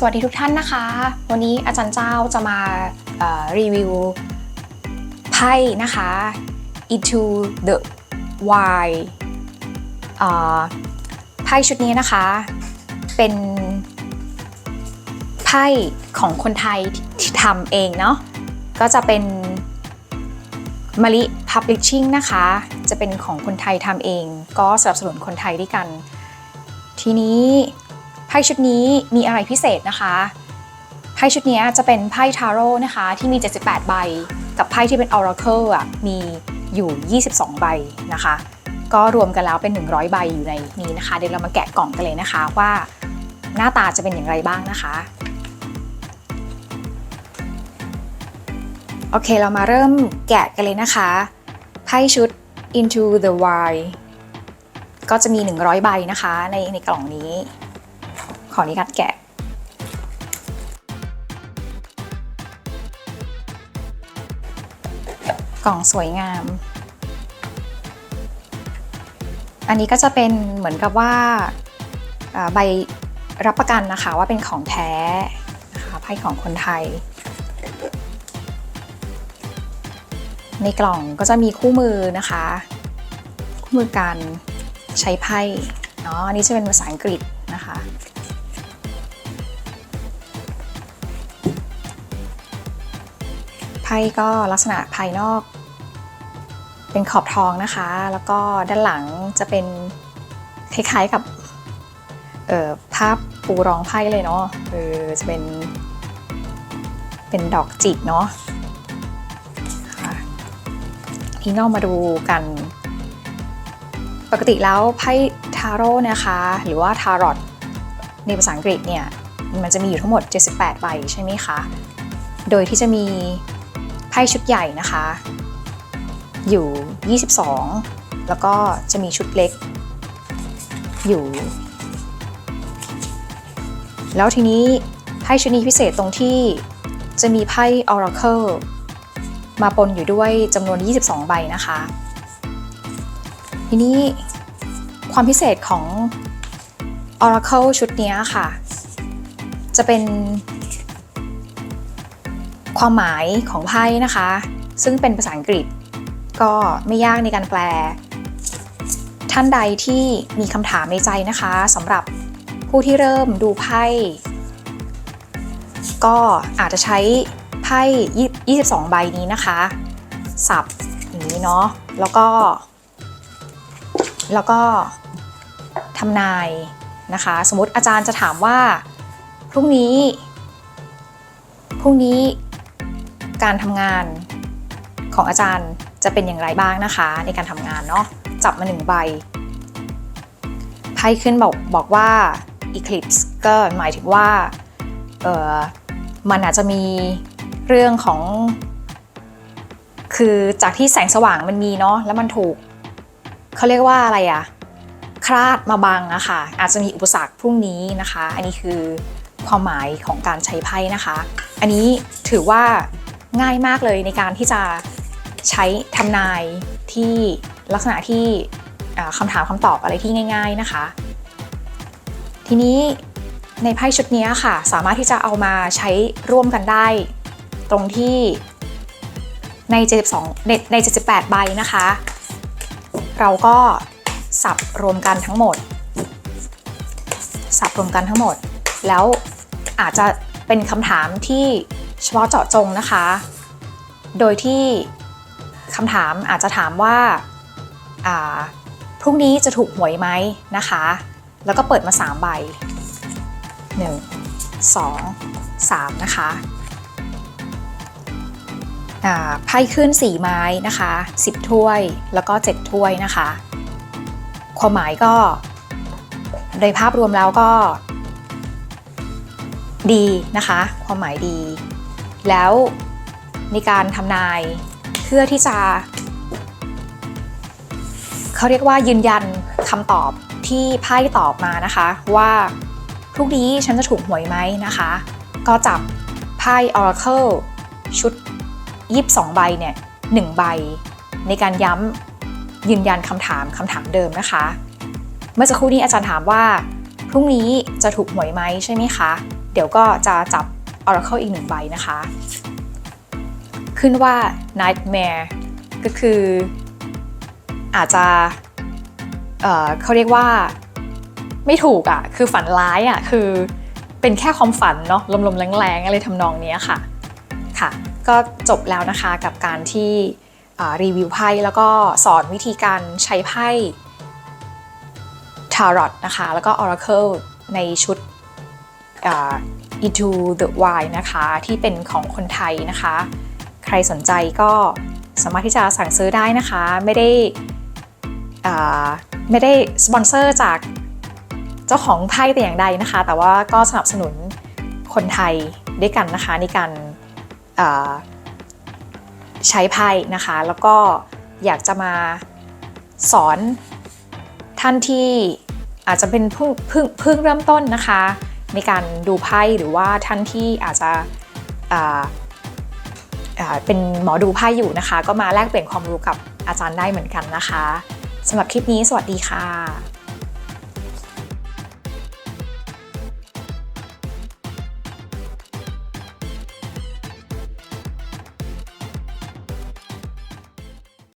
สวัสดีทุกท่านนะคะ วันนี้อาจารย์เจ้าจะมารีวิวไพ่นะคะ into the wild ไพ่ชุดนี้นะคะ เป็นไพ่ของคนไทยที่ทำเองเนาะก็จะเป็นมะลิ Publishing นะคะ จะเป็นของคนไทยทำเอง ก็สนับสนุนคนไทยด้วยกัน ทีนี้ ไพ่ชุดนี้มีอะไรพิเศษนะคะไพ่ชุดนี้จะเป็นไพ่ทาโร่นะคะที่มี 78 ใบ กับไพ่ที่เป็น Oracle อะมีอยู่ 22 ใบนะคะ ก็รวมกันแล้วเป็น 100 ใบอยู่ในนี้นะคะ เดี๋ยวเรามาแกะกล่องกันเลยนะคะว่าหน้าตาจะเป็นอย่างไรบ้างนะคะโอเคเรามาเริ่มแกะกันเลยนะคะไพ่ชุด Into the Wild ก็จะมี 100 ใบนะคะในในกล่องนี้ ออนุญาตแกะกล่องสวยงาม อันนี้ก็จะเป็นเหมือนกับว่าอ่าใบรับประกันนะคะว่าเป็นของแท้นะคะไพ่ของคนไทย ในกล่องก็จะมีคู่มือนะคะ คู่มือการใช้ไพ่เนาะอันนี้จะเป็นภาษาอังกฤษนะคะ ไพ่ก็ลักษณะภายนอก เป็นขอบทองนะคะ แล้วก็ด้านหลังจะเป็นคล้ายๆกับภาพปูรองไพ่เลยเนาะเออจะเป็น เป็นดอกจิกเนาะทีนี้เรามาดูกัน ปกติแล้วไพ่ทาโร่นะคะ หรือว่าทารอตในภาษาอังกฤษเนี่ย มันจะมีอยู่ทั้งหมด 78 ใบใช่ไหมคะ โดยที่จะมี พ่ชุดใหญ่นะคะ อยู่ 22 แล้วก็จะมีชุดเล็ก อยู่ แล้วทีนี้ไพ่ชุดนี้พิเศษตรงที่จะมีไพ่ Oracle มาปนอยู่ด้วยจำนวน 22 ใบนะคะ ทีนี้ความพิเศษของ Oracle ชุดนี้ค่ะ จะเป็น ความหมายของไพ่นะคะ ซึ่งเป็นภาษาอังกฤษ ก็ไม่ยากในการแปล ท่านใดที่มีคำถามในใจนะคะสำหรับผู้ที่เริ่มดูไพ่ก็อาจจะใช้ไพ่ 22 ใบนี้นะคะ สับอย่างนี้เนาะ แล้วก็ แล้วก็ทำนายนะคะ สมมติอาจารย์จะถามว่า พรุ่งนี้ พรุ่งนี้ การทำงานของอาจารย์จะเป็นอย่างไรบ้างนะคะ ในการทำงานเนาะจับมาหนึ่งใบไพ่ขึ้นบอกบอกว่า eclipse ก็หมายถึงว่าเออมันอาจจะมีเรื่องของ คือจากที่แสงสว่างมันมีเนาะแล้วมันถูกเขาเรียกว่าอะไรอะคลาดมาบังอะค่ะอาจจะมีอุปสรรคพรุ่งนี้นะคะ อันนี้คือความหมายของการใช้ไพ่นะคะ อันนี้ถือว่า ง่ายมากเลยในการที่จะใช้ทำนายที่ลักษณะที่คำถามคำตอบอะไรที่ง่าย ๆนะคะ ทีนี้ในไพ่ชุดนี้ค่ะ สามารถที่จะเอามาใช้ร่วมกันได้ ตรงที่ใน 72 ในใน78 ใบนะคะ เราก็สับรวมกันทั้งหมด สับรวมกันทั้งหมด แล้วอาจจะเป็นคำถามที่ เฉพาะเจาะจงนะคะ โดยที่คำถามอาจจะถามว่าาพรุ่งนี้จะถูกหวยไหมนะคะ แล้วก็เปิดมา 3 ใบ 1 2 3 นะคะไพ่ขึ้น 4 ไม้นะคะ 10 ถ้วยแล้วก็ 7 ถ้วยนะคะ ความหมายก็ โดยภาพรวมแล้วก็ดีนะคะ ความหมายดี แล้วในการทำนายเพื่อที่จะ เขาเรียกว่ายืนยันคำตอบที่ไพ่ตอบมานะคะ ว่าพรุ่งนี้ฉันจะถูกหวยไหมนะคะ ก็จับไพ่ Oracle ชุด 22 ใบเนี่ย1ใบ ในการย้ำยืนยันคำถามคำถามเดิมนะคะ เมื่อสักครู่นี้อาจารย์ถามว่า พรุ่งนี้จะถูกหวยไหมใช่ไหมคะ เดี๋ยวก็จะจับ Oracle อีกหนึ่งใบนะคะ ขึ้นว่า Nightmare ก็คืออาจจะเเขาเรียกว่าไม่ถูกอะ่ะ คือฝันร้ายอะ่ะ คือเป็นแค่ความฝันเนาะ ลมๆแรงๆ อะไรทำนองนี้ค่ะ ค่ะ ก็จบแล้วนะคะกับการที่รีวิวไพ่แล้วก็สอนวิธีการใช้ไพ่ Tarot นะคะ แล้วก็ Oracle ในชุด Into the Wild นะคะ ที่เป็นของคนไทยนะคะ ใครสนใจก็สามารถที่จะสั่งซื้อได้นะคะ ไม่ได้ไม่ได้สปอนเซอร์จากเจ้าของไพ่แต่อย่างใดนะคะ แต่ว่าก็สนับสนุนคนไทยด้วยกันนะคะในการใช้ไพ่นะคะ แล้วก็อยากจะมาสอนท่านที่อาจจะเป็นเพิ่งเพิ่งเริ่มต้นนะคะ ในการดูไพ่หรือว่าท่านที่อาจจะเป็นหมอดูไพ่อยู่นะคะ ก็มาแลกเปลี่ยนความรู้กับอาจารย์ได้เหมือนกันนะคะสำหรับคลิปนี้สวัสดีค่ะ